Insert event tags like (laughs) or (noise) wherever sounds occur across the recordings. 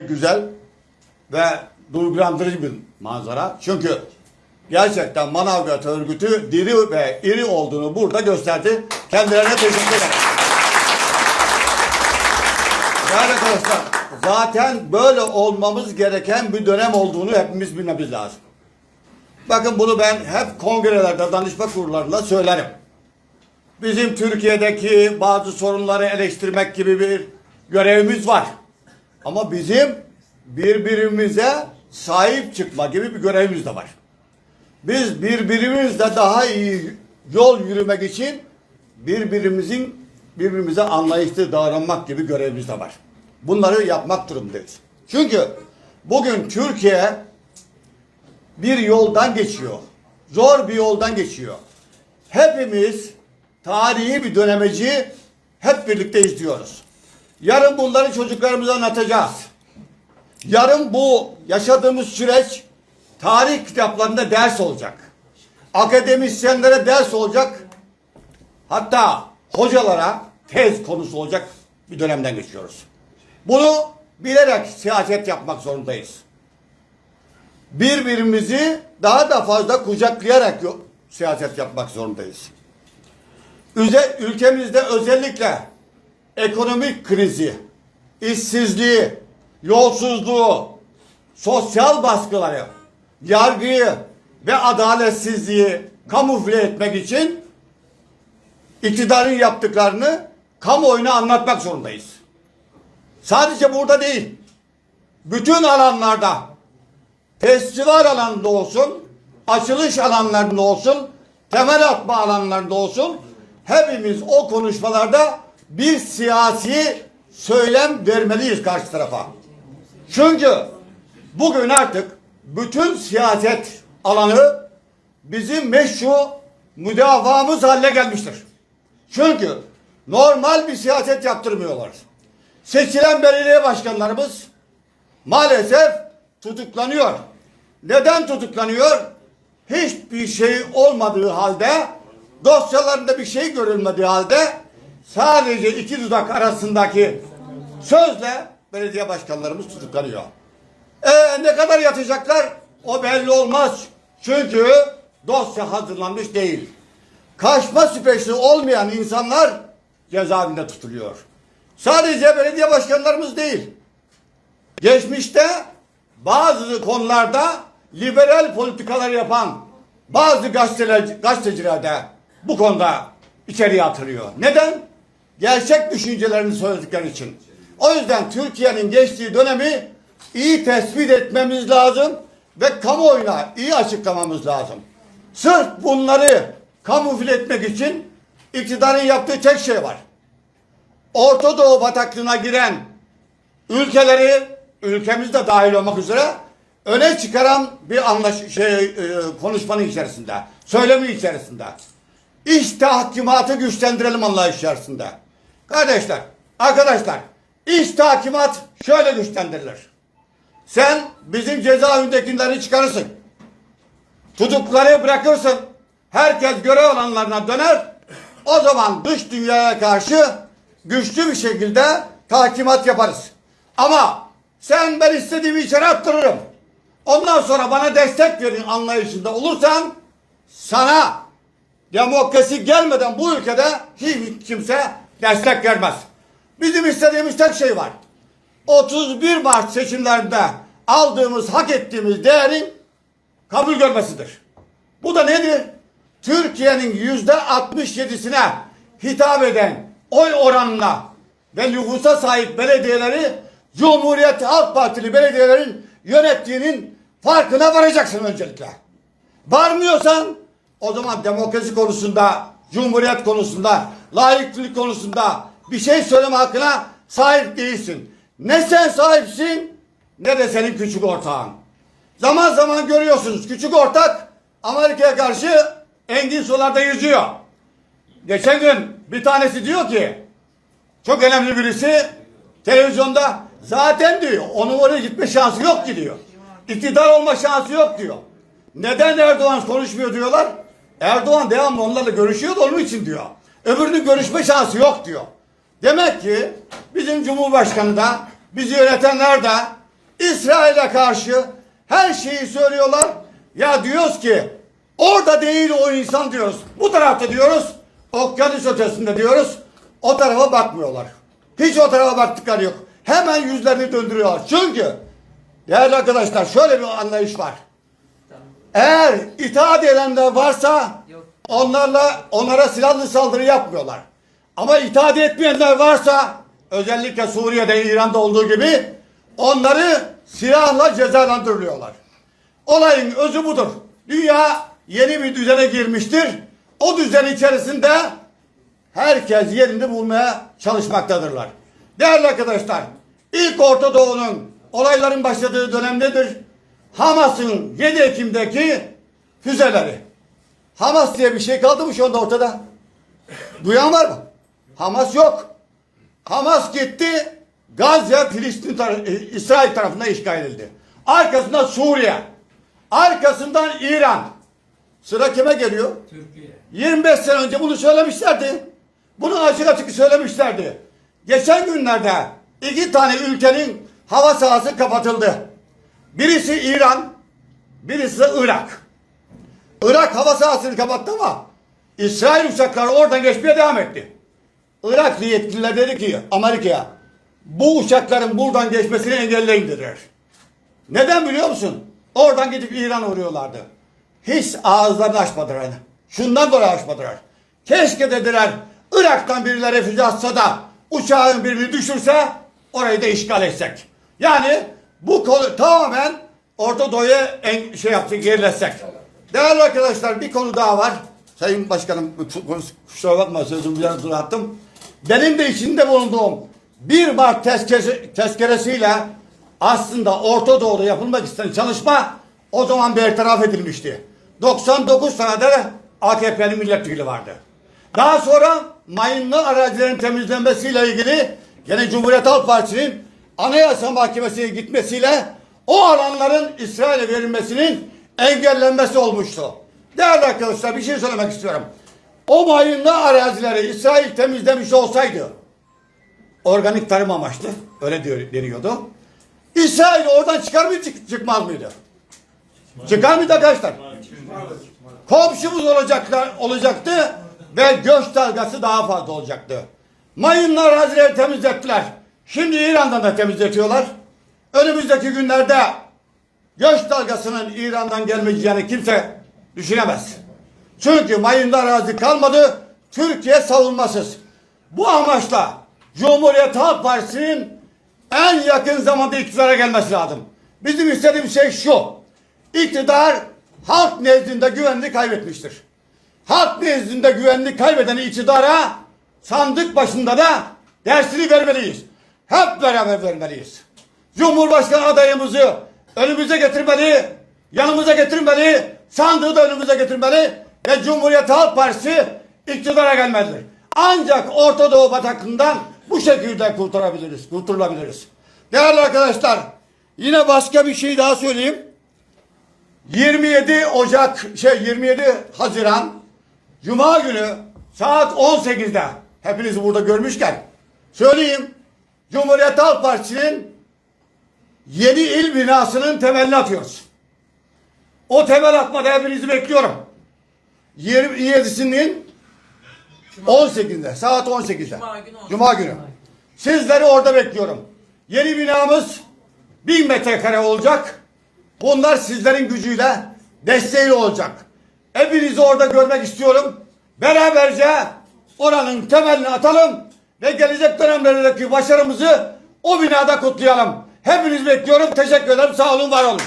güzel ve duygulandırıcı bir manzara. Çünkü gerçekten Manavgat örgütü diri ve iri olduğunu burada gösterdi. Kendilerine teşekkür ederim. Değerli arkadaşlar, zaten böyle olmamız gereken bir dönem olduğunu hepimiz bilmemiz lazım. Bakın bunu ben hep kongrelerde, danışma kurullarında söylerim. Bizim Türkiye'deki bazı sorunları eleştirmek gibi bir görevimiz var. Ama bizim birbirimize sahip çıkma gibi bir görevimiz de var. Biz birbirimizle daha iyi yol yürümek için birbirimizin birbirimize anlayışlı davranmak gibi görevimiz de var. Bunları yapmak durumundayız. Çünkü bugün Türkiye bir yoldan geçiyor. Zor bir yoldan geçiyor. Hepimiz tarihi bir dönemeci hep birlikte izliyoruz. Yarın bunları çocuklarımıza anlatacağız. Yarın bu yaşadığımız süreç tarih kitaplarında ders olacak. Akademisyenlere ders olacak. Hatta hocalara tez konusu olacak bir dönemden geçiyoruz. Bunu bilerek siyaset yapmak zorundayız. Birbirimizi daha da fazla kucaklayarak siyaset yapmak zorundayız. Üze, ülkemizde özellikle ekonomik krizi, işsizliği, yolsuzluğu, sosyal baskıları, yargıyı ve adaletsizliği kamufle etmek için iktidarın yaptıklarını kamuoyuna anlatmak zorundayız. Sadece burada değil, bütün alanlarda, festival alanında olsun, açılış alanlarında olsun, temel atma alanlarında olsun, hepimiz o konuşmalarda bir siyasi söylem vermeliyiz karşı tarafa. Çünkü bugün artık bütün siyaset alanı bizim meşru müdafaamız haline gelmiştir. Çünkü normal bir siyaset yaptırmıyorlar. Seçilen belediye başkanlarımız maalesef tutuklanıyor. Neden tutuklanıyor? Hiçbir şey olmadığı halde, dosyalarında bir şey görülmediği halde sadece iki dudak arasındaki sözle belediye başkanlarımız tutuklanıyor. E ne kadar yatacaklar? O belli olmaz. Çünkü dosya hazırlanmış değil. Kaçma süpeşli olmayan insanlar cezaevinde tutuluyor. Sadece belediye başkanlarımız değil. Geçmişte bazı konularda liberal politikalar yapan bazı gazeteler, gazeteciler de bu konuda içeriye atılıyor. Neden? Gerçek düşüncelerini söyledikleri için. O yüzden Türkiye'nin geçtiği dönemi iyi tespit etmemiz lazım ve kamuoyuna iyi açıklamamız lazım. Sırf bunları kamufle etmek için iktidarın yaptığı tek şey var. Orta Doğu bataklığına giren ülkeleri ülkemizde dahil olmak üzere öne çıkaran bir anlaş şey e, konuşmanın içerisinde, söylemi içerisinde. İş tahkimatı güçlendirelim anlayış içerisinde. Kardeşler, arkadaşlar, iş tahkimat şöyle güçlendirilir. Sen bizim cezaevindekileri çıkarırsın. Tutukları bırakırsın. Herkes görev alanlarına döner. O zaman dış dünyaya karşı güçlü bir şekilde tahkimat yaparız. Ama sen ben istediğimi içeri attırırım. Ondan sonra bana destek verin anlayışında olursan sana demokrasi gelmeden bu ülkede hiç kimse destek vermez. Bizim istediğimiz tek şey var. 31 Mart seçimlerinde aldığımız, hak ettiğimiz değerin kabul görmesidir. Bu da nedir? Türkiye'nin yüzde 67'sine hitap eden oy oranına ve nüfusa sahip belediyeleri Cumhuriyet Halk Partili belediyelerin yönettiğinin farkına varacaksın öncelikle. Varmıyorsan o zaman demokrasi konusunda, cumhuriyet konusunda, layıklık konusunda bir şey söyleme hakkına sahip değilsin. Ne sen sahipsin ne de senin küçük ortağın. Zaman zaman görüyorsunuz küçük ortak Amerika'ya karşı engin sularda yüzüyor. Geçen gün bir tanesi diyor ki çok önemli birisi televizyonda zaten diyor onun oraya gitme şansı yok ki diyor. İktidar olma şansı yok diyor. Neden Erdoğan konuşmuyor diyorlar. Erdoğan devamlı onlarla görüşüyor da onun için diyor. Öbürünün görüşme şansı yok diyor. Demek ki bizim Cumhurbaşkanı da bizi yönetenler de İsrail'e karşı her şeyi söylüyorlar. Ya diyoruz ki orada değil o insan diyoruz. Bu tarafta diyoruz. Okyanus ötesinde diyoruz. O tarafa bakmıyorlar. Hiç o tarafa baktıkları yok. Hemen yüzlerini döndürüyorlar. Çünkü değerli arkadaşlar şöyle bir anlayış var. Eğer itaat edenler varsa onlarla onlara silahlı saldırı yapmıyorlar. Ama itaat etmeyenler varsa özellikle Suriye'de İran'da olduğu gibi onları silahla cezalandırılıyorlar. Olayın özü budur. Dünya yeni bir düzene girmiştir. O düzen içerisinde herkes yerini bulmaya çalışmaktadırlar. Değerli arkadaşlar, ilk Orta Doğu'nun olayların başladığı dönemdedir. Hamas'ın 7 Ekim'deki füzeleri. Hamas diye bir şey kaldı mı şu anda ortada? Duyan var mı? Hamas yok. Hamas gitti. Gazze, Filistin, tar- e, İsrail tarafından işgal edildi. Arkasından Suriye. Arkasından İran. Sıra kime geliyor? Türkiye. 25 sene önce bunu söylemişlerdi. Bunu açık açık söylemişlerdi. Geçen günlerde iki tane ülkenin hava sahası kapatıldı. Birisi İran, birisi Irak. Irak hava sahasını kapattı ama İsrail uçakları oradan geçmeye devam etti. Irak yetkililer dedi ki Amerika'ya bu uçakların buradan geçmesini engelleyin dediler. Neden biliyor musun? Oradan gidip İran'a uğruyorlardı. Hiç ağızlarını açmadılar. Şundan dolayı açmadılar. Keşke dediler Irak'tan birileri füze atsa da uçağın birini düşürse orayı da işgal etsek. Yani bu konu tamamen Orta Doğu'ya şey yaptık, geriletsek. Değerli arkadaşlar bir konu daha var. Sayın Başkanım kusura bakma sözümü biraz uzattım. Benim de içinde bulunduğum 1 Mart tezkeresi, tezkeresiyle aslında Orta Doğu'da yapılmak istenen çalışma o zaman bertaraf edilmişti. 99 tane de AKP'li milletvekili vardı. Daha sonra mayınlı arazilerin temizlenmesiyle ilgili yine Cumhuriyet Halk Partisi'nin Anayasa Mahkemesi'ne gitmesiyle o alanların İsrail'e verilmesinin engellenmesi olmuştu. Değerli arkadaşlar bir şey söylemek istiyorum. O mayınlı arazileri İsrail temizlemiş olsaydı organik tarım amaçlı öyle diyor, deniyordu. İsrail oradan çıkar mı çık- çıkmaz mıydı? Çıkar mıydı arkadaşlar? Komşumuz olacaklar olacaktı ve göç dalgası daha fazla olacaktı. Mayınlı arazileri temizlettiler. Şimdi İran'dan da temizletiyorlar. Önümüzdeki günlerde göç dalgasının İran'dan gelmeyeceğini kimse düşünemez. Çünkü mayınlı arazi kalmadı. Türkiye savunmasız. Bu amaçla Cumhuriyet Halk Partisi'nin en yakın zamanda iktidara gelmesi lazım. Bizim istediğimiz şey şu. İktidar halk nezdinde güvenini kaybetmiştir. Halk nezdinde güvenini kaybeden iktidara sandık başında da dersini vermeliyiz. Hep beraber vermeliyiz. Cumhurbaşkanı adayımızı önümüze getirmeli, yanımıza getirmeli, sandığı da önümüze getirmeli ve Cumhuriyet Halk Partisi iktidara gelmelidir. Ancak Orta Doğu bataklığından bu şekilde kurtarabiliriz, kurtulabiliriz. Değerli arkadaşlar, yine başka bir şey daha söyleyeyim. 27 Ocak şey 27 Haziran Cuma günü saat 18'de hepinizi burada görmüşken söyleyeyim Cumhuriyet Halk Partisi'nin yeni il binasının temelini atıyoruz. O temel atmada hepinizi bekliyorum. 27'sinin 18'inde saat 18'de. Cuma günü Cuma günü. Sizleri orada bekliyorum. Yeni binamız 1000 metrekare olacak. Bunlar sizlerin gücüyle, desteğiyle olacak. Hepinizi orada görmek istiyorum. Beraberce oranın temelini atalım ve gelecek dönemlerdeki başarımızı o binada kutlayalım. Hepinizi bekliyorum. Teşekkür ederim. Sağ olun, var olun.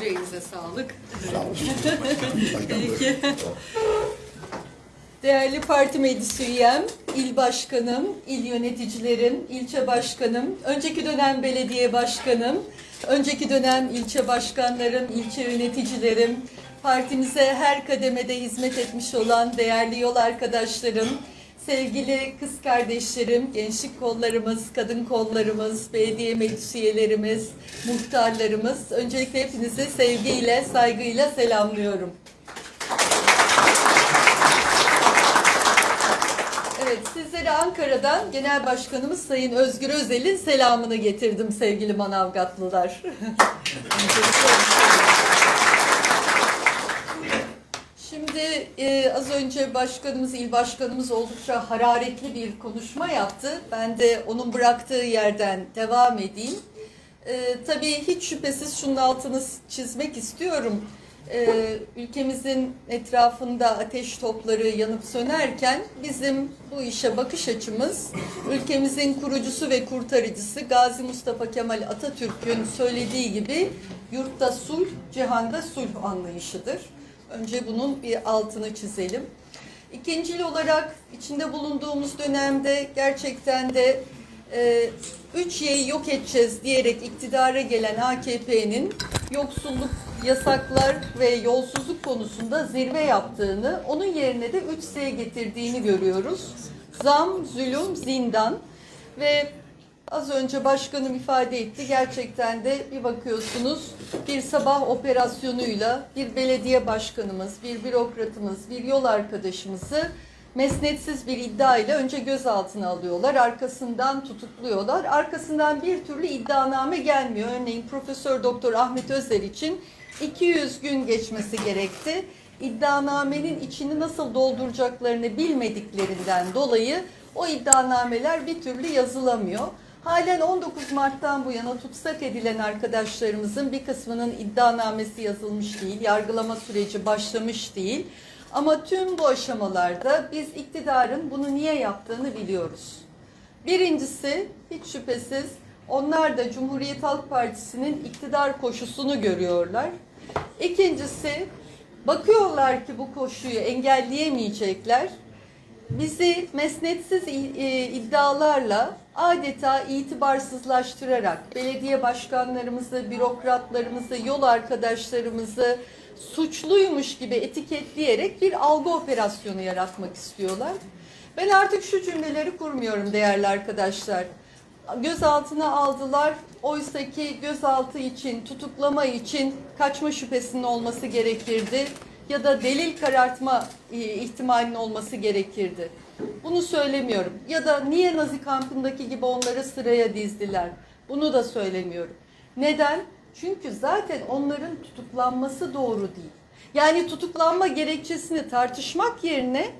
Yüreğinize sağlık. Peki. Değerli parti meclis üyem, il başkanım, il yöneticilerim, ilçe başkanım, önceki dönem belediye başkanım, önceki dönem ilçe başkanlarım, ilçe yöneticilerim, partimize her kademede hizmet etmiş olan değerli yol arkadaşlarım, sevgili kız kardeşlerim, gençlik kollarımız, kadın kollarımız, belediye meclis muhtarlarımız, öncelikle hepinizi sevgiyle, saygıyla selamlıyorum. Evet, Sizlere Ankara'dan Genel Başkanımız Sayın Özgür Özel'in selamını getirdim sevgili Manavgatlılar. (laughs) Şimdi e, az önce başkanımız, il başkanımız oldukça hararetli bir konuşma yaptı. Ben de onun bıraktığı yerden devam edeyim. E, tabii hiç şüphesiz şunun altını çizmek istiyorum. E, ülkemizin etrafında ateş topları yanıp sönerken bizim bu işe bakış açımız ülkemizin kurucusu ve kurtarıcısı Gazi Mustafa Kemal Atatürk'ün söylediği gibi yurtta sulh, cihanda sulh anlayışıdır. Önce bunun bir altını çizelim. İkincil olarak içinde bulunduğumuz dönemde gerçekten de e, üç Y'yi yok edeceğiz diyerek iktidara gelen AKP'nin yoksulluk, yasaklar ve yolsuzluk konusunda zirve yaptığını, onun yerine de 3 S getirdiğini görüyoruz. Zam, zulüm, zindan ve Az önce başkanım ifade etti. Gerçekten de bir bakıyorsunuz bir sabah operasyonuyla bir belediye başkanımız, bir bürokratımız, bir yol arkadaşımızı mesnetsiz bir iddia ile önce gözaltına alıyorlar. Arkasından tutukluyorlar. Arkasından bir türlü iddianame gelmiyor. Örneğin Profesör Doktor Ahmet Özer için 200 gün geçmesi gerekti. İddianamenin içini nasıl dolduracaklarını bilmediklerinden dolayı o iddianameler bir türlü yazılamıyor. Halen 19 Mart'tan bu yana tutsak edilen arkadaşlarımızın bir kısmının iddianamesi yazılmış değil, yargılama süreci başlamış değil. Ama tüm bu aşamalarda biz iktidarın bunu niye yaptığını biliyoruz. Birincisi hiç şüphesiz onlar da Cumhuriyet Halk Partisi'nin iktidar koşusunu görüyorlar. İkincisi bakıyorlar ki bu koşuyu engelleyemeyecekler bizi mesnetsiz e, iddialarla adeta itibarsızlaştırarak belediye başkanlarımızı, bürokratlarımızı, yol arkadaşlarımızı suçluymuş gibi etiketleyerek bir algı operasyonu yaratmak istiyorlar. Ben artık şu cümleleri kurmuyorum değerli arkadaşlar. Gözaltına aldılar. Oysa ki gözaltı için, tutuklama için kaçma şüphesinin olması gerekirdi ya da delil karartma e, ihtimalinin olması gerekirdi. Bunu söylemiyorum. Ya da niye Nazi kampındaki gibi onları sıraya dizdiler? Bunu da söylemiyorum. Neden? Çünkü zaten onların tutuklanması doğru değil. Yani tutuklanma gerekçesini tartışmak yerine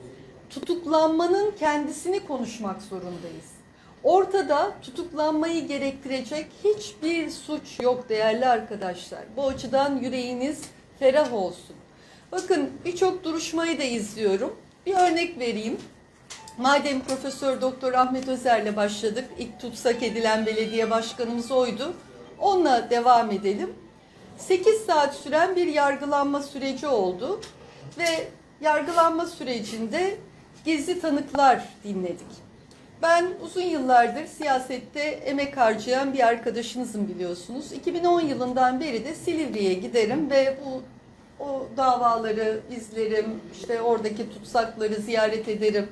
tutuklanmanın kendisini konuşmak zorundayız. Ortada tutuklanmayı gerektirecek hiçbir suç yok değerli arkadaşlar. Bu açıdan yüreğiniz ferah olsun. Bakın birçok duruşmayı da izliyorum. Bir örnek vereyim. Madem Profesör Doktor Ahmet Özer'le başladık, ilk tutsak edilen belediye başkanımız oydu. Onunla devam edelim. 8 saat süren bir yargılanma süreci oldu ve yargılanma sürecinde gizli tanıklar dinledik. Ben uzun yıllardır siyasette emek harcayan bir arkadaşınızım biliyorsunuz. 2010 yılından beri de Silivri'ye giderim ve bu o davaları izlerim, işte oradaki tutsakları ziyaret ederim.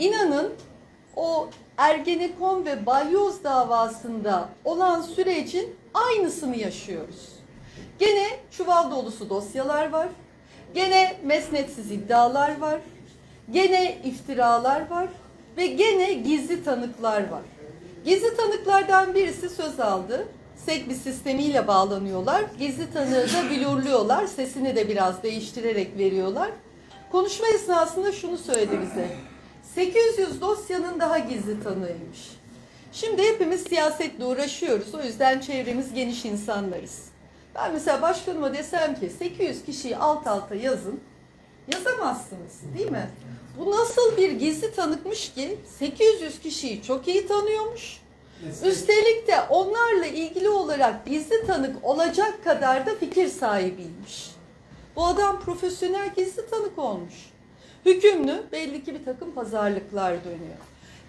İnanın o Ergenekon ve Balyoz davasında olan sürecin aynısını yaşıyoruz. Gene çuval dolusu dosyalar var. Gene mesnetsiz iddialar var. Gene iftiralar var ve gene gizli tanıklar var. Gizli tanıklardan birisi söz aldı. Segbi sistemiyle bağlanıyorlar. Gizli tanığı da blurluyorlar. Sesini de biraz değiştirerek veriyorlar. Konuşma esnasında şunu söyledi bize. 800 dosyanın daha gizli tanığıymış. Şimdi hepimiz siyasetle uğraşıyoruz. O yüzden çevremiz geniş insanlarız. Ben mesela başkanıma desem ki 800 kişiyi alt alta yazın. Yazamazsınız değil mi? Bu nasıl bir gizli tanıkmış ki 800 kişiyi çok iyi tanıyormuş. Üstelik de onlarla ilgili olarak gizli tanık olacak kadar da fikir sahibiymiş. Bu adam profesyonel gizli tanık olmuş. Hükümlü belli ki bir takım pazarlıklar dönüyor.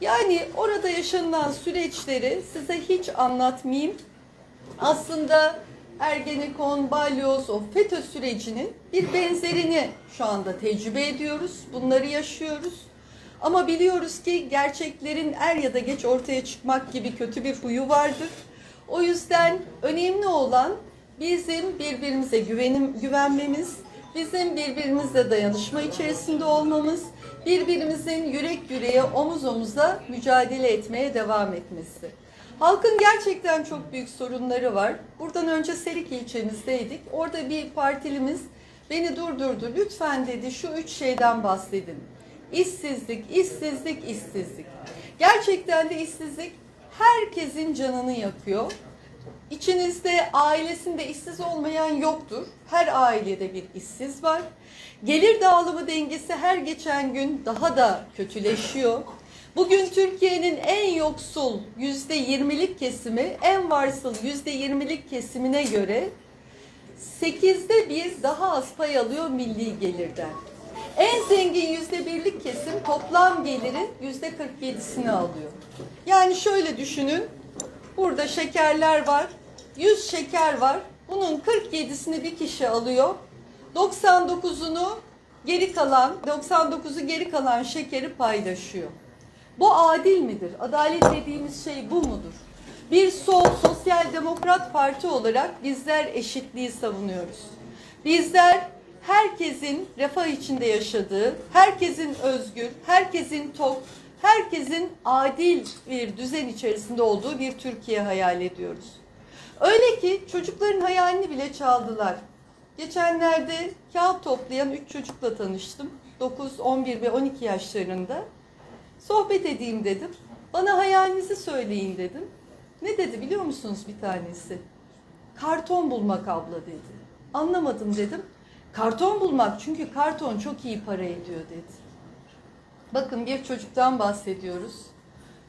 Yani orada yaşanılan süreçleri size hiç anlatmayayım. Aslında Ergenekon, Balyoz, o FETÖ sürecinin bir benzerini şu anda tecrübe ediyoruz. Bunları yaşıyoruz. Ama biliyoruz ki gerçeklerin er ya da geç ortaya çıkmak gibi kötü bir huyu vardır. O yüzden önemli olan bizim birbirimize güvenim, güvenmemiz, bizim birbirimizle dayanışma içerisinde olmamız birbirimizin yürek yüreğe, omuz omuza mücadele etmeye devam etmesi. Halkın gerçekten çok büyük sorunları var. Buradan önce Serik ilçemizdeydik. Orada bir partilimiz beni durdurdu. Lütfen dedi şu üç şeyden bahsedin. İşsizlik, işsizlik, işsizlik. Gerçekten de işsizlik herkesin canını yakıyor. İçinizde ailesinde işsiz olmayan yoktur. Her ailede bir işsiz var. Gelir dağılımı dengesi her geçen gün daha da kötüleşiyor. Bugün Türkiye'nin en yoksul yüzde yirmilik kesimi, en varsıl yüzde yirmilik kesimine göre sekizde bir daha az pay alıyor milli gelirden. En zengin yüzde birlik kesim toplam gelirin yüzde 47'sini alıyor. Yani şöyle düşünün, burada şekerler var, 100 şeker var, bunun 47'sini bir kişi alıyor, 99'unu geri kalan, 99'u geri kalan şekeri paylaşıyor. Bu adil midir? Adalet dediğimiz şey bu mudur? Bir sol sosyal demokrat parti olarak bizler eşitliği savunuyoruz. Bizler herkesin refah içinde yaşadığı, herkesin özgür, herkesin tok, herkesin adil bir düzen içerisinde olduğu bir Türkiye hayal ediyoruz. Öyle ki çocukların hayalini bile çaldılar. Geçenlerde kağıt toplayan üç çocukla tanıştım. 9, 11 ve 12 yaşlarında. Sohbet edeyim dedim. Bana hayalinizi söyleyin dedim. Ne dedi biliyor musunuz bir tanesi? Karton bulmak abla dedi. Anlamadım dedim. Karton bulmak çünkü karton çok iyi para ediyor dedi. Bakın bir çocuktan bahsediyoruz.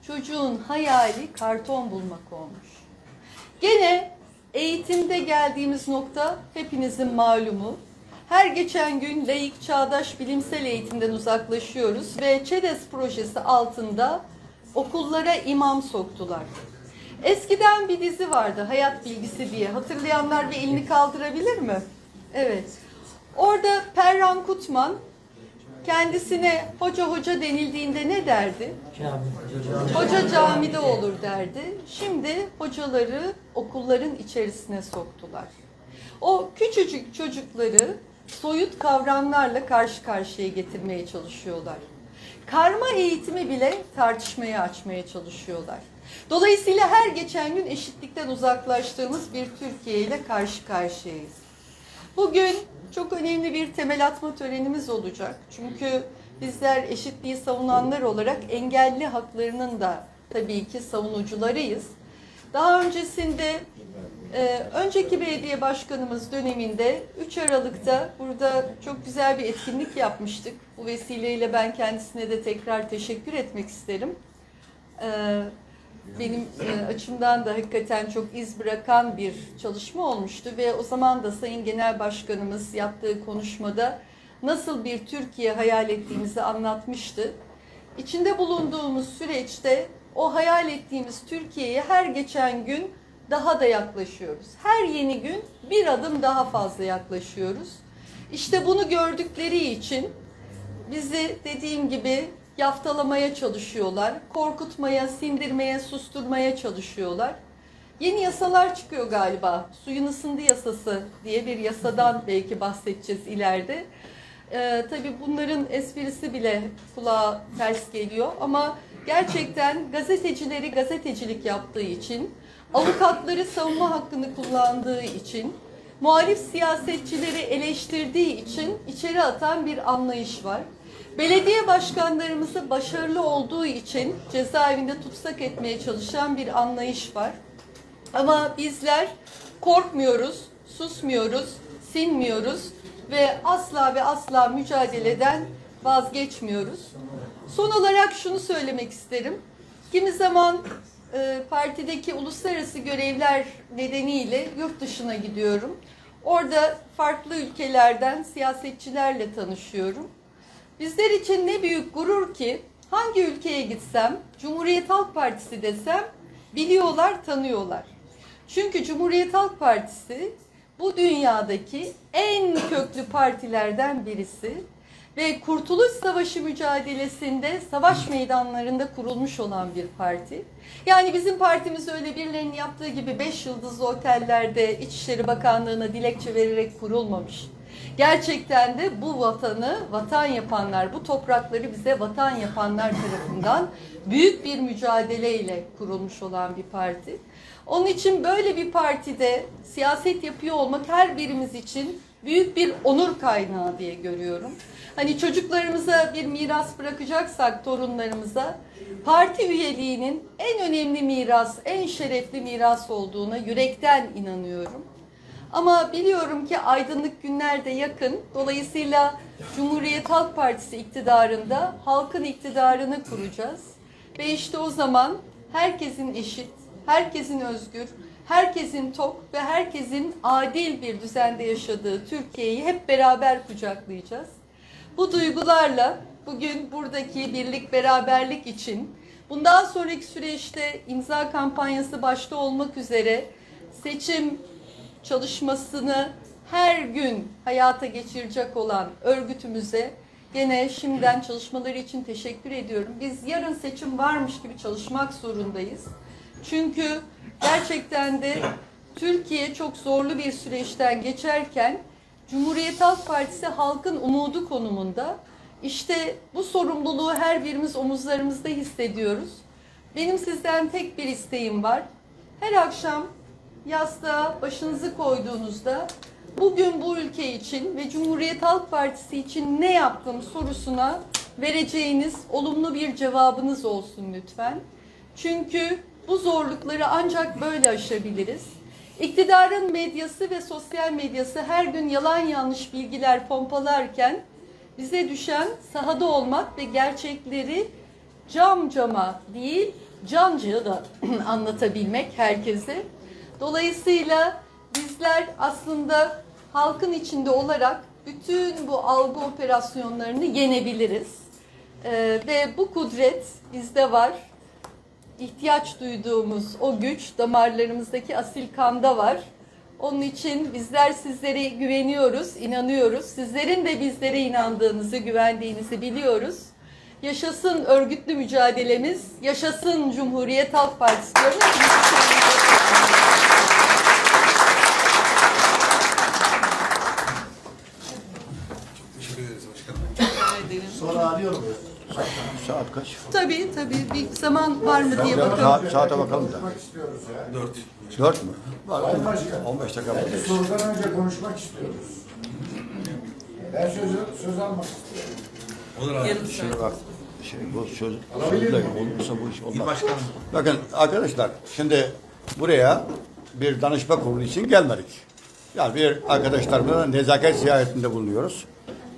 Çocuğun hayali karton bulmak olmuş. Gene eğitimde geldiğimiz nokta hepinizin malumu. Her geçen gün layık çağdaş bilimsel eğitimden uzaklaşıyoruz ve ÇEDES projesi altında okullara imam soktular. Eskiden bir dizi vardı Hayat Bilgisi diye. Hatırlayanlar bir elini kaldırabilir mi? Evet. Orada Perran Kutman kendisine hoca hoca denildiğinde ne derdi? Hoca camide olur derdi. Şimdi hocaları okulların içerisine soktular. O küçücük çocukları soyut kavramlarla karşı karşıya getirmeye çalışıyorlar. Karma eğitimi bile tartışmaya açmaya çalışıyorlar. Dolayısıyla her geçen gün eşitlikten uzaklaştığımız bir Türkiye ile karşı karşıyayız. Bugün çok önemli bir temel atma törenimiz olacak. Çünkü bizler eşitliği savunanlar olarak engelli haklarının da tabii ki savunucularıyız. Daha öncesinde e, önceki belediye başkanımız döneminde 3 Aralık'ta burada çok güzel bir etkinlik yapmıştık. Bu vesileyle ben kendisine de tekrar teşekkür etmek isterim. E, benim e, açımdan da hakikaten çok iz bırakan bir çalışma olmuştu ve o zaman da Sayın Genel Başkanımız yaptığı konuşmada nasıl bir Türkiye hayal ettiğimizi anlatmıştı. İçinde bulunduğumuz süreçte o hayal ettiğimiz Türkiye'ye her geçen gün daha da yaklaşıyoruz. Her yeni gün bir adım daha fazla yaklaşıyoruz. İşte bunu gördükleri için bizi dediğim gibi yaftalamaya çalışıyorlar. Korkutmaya, sindirmeye, susturmaya çalışıyorlar. Yeni yasalar çıkıyor galiba. Suyun ısındı yasası diye bir yasadan (laughs) belki bahsedeceğiz ileride. Ee, tabii bunların esprisi bile kulağa ters geliyor ama gerçekten gazetecileri gazetecilik yaptığı için, avukatları savunma hakkını kullandığı için, muhalif siyasetçileri eleştirdiği için içeri atan bir anlayış var. Belediye başkanlarımızı başarılı olduğu için cezaevinde tutsak etmeye çalışan bir anlayış var. Ama bizler korkmuyoruz, susmuyoruz, sinmiyoruz ve asla ve asla mücadeleden vazgeçmiyoruz. Son olarak şunu söylemek isterim. Kimi zaman e, partideki uluslararası görevler nedeniyle yurt dışına gidiyorum. Orada farklı ülkelerden siyasetçilerle tanışıyorum. Bizler için ne büyük gurur ki hangi ülkeye gitsem, Cumhuriyet Halk Partisi desem biliyorlar, tanıyorlar. Çünkü Cumhuriyet Halk Partisi bu dünyadaki en köklü partilerden birisi ve Kurtuluş Savaşı mücadelesinde savaş meydanlarında kurulmuş olan bir parti. Yani bizim partimiz öyle birilerinin yaptığı gibi 5 yıldızlı otellerde İçişleri Bakanlığı'na dilekçe vererek kurulmamış. Gerçekten de bu vatanı vatan yapanlar, bu toprakları bize vatan yapanlar tarafından büyük bir mücadeleyle kurulmuş olan bir parti. Onun için böyle bir partide siyaset yapıyor olmak her birimiz için büyük bir onur kaynağı diye görüyorum. Hani çocuklarımıza bir miras bırakacaksak torunlarımıza parti üyeliğinin en önemli miras, en şerefli miras olduğuna yürekten inanıyorum. Ama biliyorum ki aydınlık günler de yakın. Dolayısıyla Cumhuriyet Halk Partisi iktidarında halkın iktidarını kuracağız. Ve işte o zaman herkesin eşit, herkesin özgür, herkesin tok ve herkesin adil bir düzende yaşadığı Türkiye'yi hep beraber kucaklayacağız. Bu duygularla bugün buradaki birlik beraberlik için bundan sonraki süreçte imza kampanyası başta olmak üzere seçim çalışmasını her gün hayata geçirecek olan örgütümüze gene şimdiden çalışmaları için teşekkür ediyorum. Biz yarın seçim varmış gibi çalışmak zorundayız. Çünkü gerçekten de Türkiye çok zorlu bir süreçten geçerken Cumhuriyet Halk Partisi halkın umudu konumunda. İşte bu sorumluluğu her birimiz omuzlarımızda hissediyoruz. Benim sizden tek bir isteğim var. Her akşam yastığa başınızı koyduğunuzda bugün bu ülke için ve Cumhuriyet Halk Partisi için ne yaptım sorusuna vereceğiniz olumlu bir cevabınız olsun lütfen. Çünkü bu zorlukları ancak böyle aşabiliriz. İktidarın medyası ve sosyal medyası her gün yalan yanlış bilgiler pompalarken bize düşen sahada olmak ve gerçekleri cam cama değil cancıya da (clears throat) anlatabilmek herkese. Dolayısıyla bizler aslında halkın içinde olarak bütün bu algı operasyonlarını yenebiliriz. Ee, ve bu kudret bizde var. İhtiyaç duyduğumuz o güç damarlarımızdaki asil kanda var. Onun için bizler sizlere güveniyoruz, inanıyoruz. Sizlerin de bizlere inandığınızı, güvendiğinizi biliyoruz. Yaşasın örgütlü mücadelemiz, yaşasın Cumhuriyet Halk Partisi. Hepinize teşekkür ederim. Teşekkür ederiz başkanım. Sonra arıyor muyuz? Saat kaç? Tabii tabii bir zaman var mı diye bakalım. Saat, saate bakalım da. Konuşmak istiyoruz ya. Dört. Dört mü? Var. Sayın Başkan. 15 dakika buradayız. sorudan önce konuşmak istiyoruz. Ben sözü, söz almak istiyorum. Olur abi. Şimdi bak, şey, bu söz Alabilir sözle miyim? olursa bu iş olmaz. başkanım. Bakın arkadaşlar, şimdi buraya bir danışma kurulu için gelmedik. Yani bir arkadaşlarımızla nezaket ziyaretinde bulunuyoruz.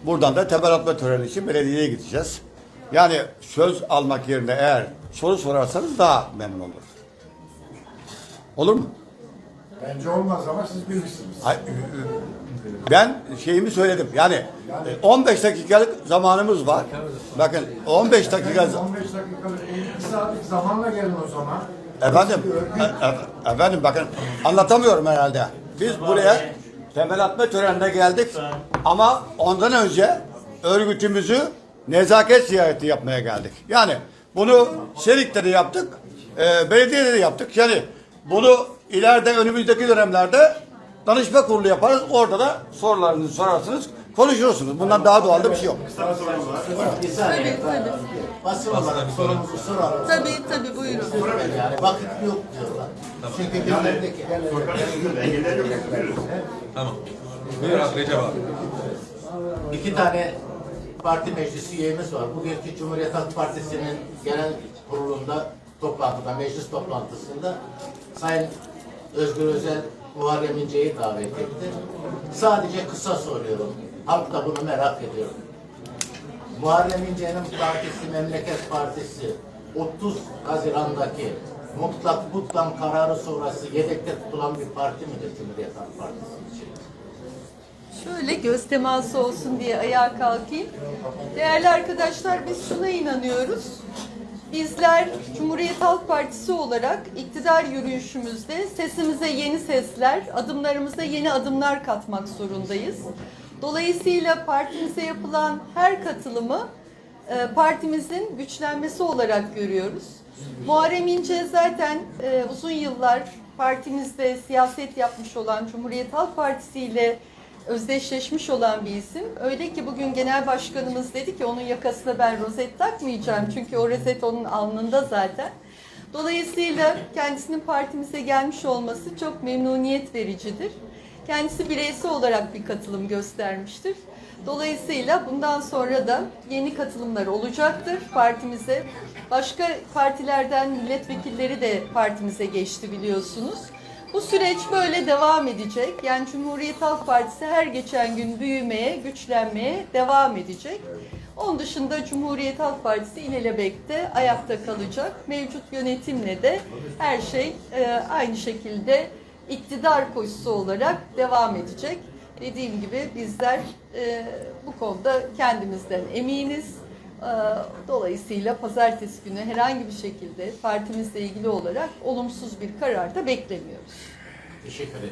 Buradan da temel atma töreni için belediyeye gideceğiz. Yani söz almak yerine eğer soru sorarsanız daha memnun olur. Olur mu? Bence olmaz ama siz bilirsiniz. Ay, Ben şeyimi söyledim. Yani e, 15 dakikalık zamanımız var. Bakın 15 dakika 15 dakikalık 52 saatlik zamanla gelin o zaman. efendim e- e- efendim bakın anlatamıyorum herhalde. Biz buraya temel atma törenine geldik ama ondan önce örgütümüzü nezaket ziyareti yapmaya geldik. Yani bunu Serik'te de yaptık, e, belediyede de yaptık. Yani bunu ileride önümüzdeki dönemlerde danışma kurulu yaparız. Orada da sorularınızı sorarsınız, konuşursunuz. Bundan daha doğal da bir şey yok. Bir Tabii saniye. tabii. Basın olarak sorumuzu soralım. Tabii tabii buyurun. Yani vakit yok diyorlar. Çünkü gündemdeki Tamam. Buyur abi Recep abi. İki tane parti meclis üyemiz var. Bugünkü Cumhuriyet Halk Partisi'nin genel kurulunda, toplantıda, meclis toplantısında Sayın Özgür Özel Muharrem İnce'yi davet etti. Sadece kısa soruyorum. Halk da bunu merak ediyor. Muharrem İnce'nin partisi, Memleket Partisi 30 Haziran'daki mutlak mutlak kararı sonrası yedekte tutulan bir parti midir Cumhuriyet Halk Partisi için? Şöyle göz teması olsun diye ayağa kalkayım. Değerli arkadaşlar biz şuna inanıyoruz. Bizler Cumhuriyet Halk Partisi olarak iktidar yürüyüşümüzde sesimize yeni sesler, adımlarımıza yeni adımlar katmak zorundayız. Dolayısıyla partimize yapılan her katılımı e, partimizin güçlenmesi olarak görüyoruz. Muharrem İnce zaten e, uzun yıllar partimizde siyaset yapmış olan Cumhuriyet Halk Partisi ile özdeşleşmiş olan bir isim. Öyle ki bugün genel başkanımız dedi ki onun yakasına ben rozet takmayacağım. Çünkü o rozet onun alnında zaten. Dolayısıyla kendisinin partimize gelmiş olması çok memnuniyet vericidir. Kendisi bireysel olarak bir katılım göstermiştir. Dolayısıyla bundan sonra da yeni katılımlar olacaktır partimize. Başka partilerden milletvekilleri de partimize geçti biliyorsunuz. Bu süreç böyle devam edecek. Yani Cumhuriyet Halk Partisi her geçen gün büyümeye, güçlenmeye devam edecek. Onun dışında Cumhuriyet Halk Partisi ilelebekte ayakta kalacak. Mevcut yönetimle de her şey e, aynı şekilde iktidar koşusu olarak devam edecek. Dediğim gibi bizler e, bu konuda kendimizden eminiz. E, dolayısıyla pazartesi günü herhangi bir şekilde partimizle ilgili olarak olumsuz bir karar da beklemiyoruz. Teşekkür ederim.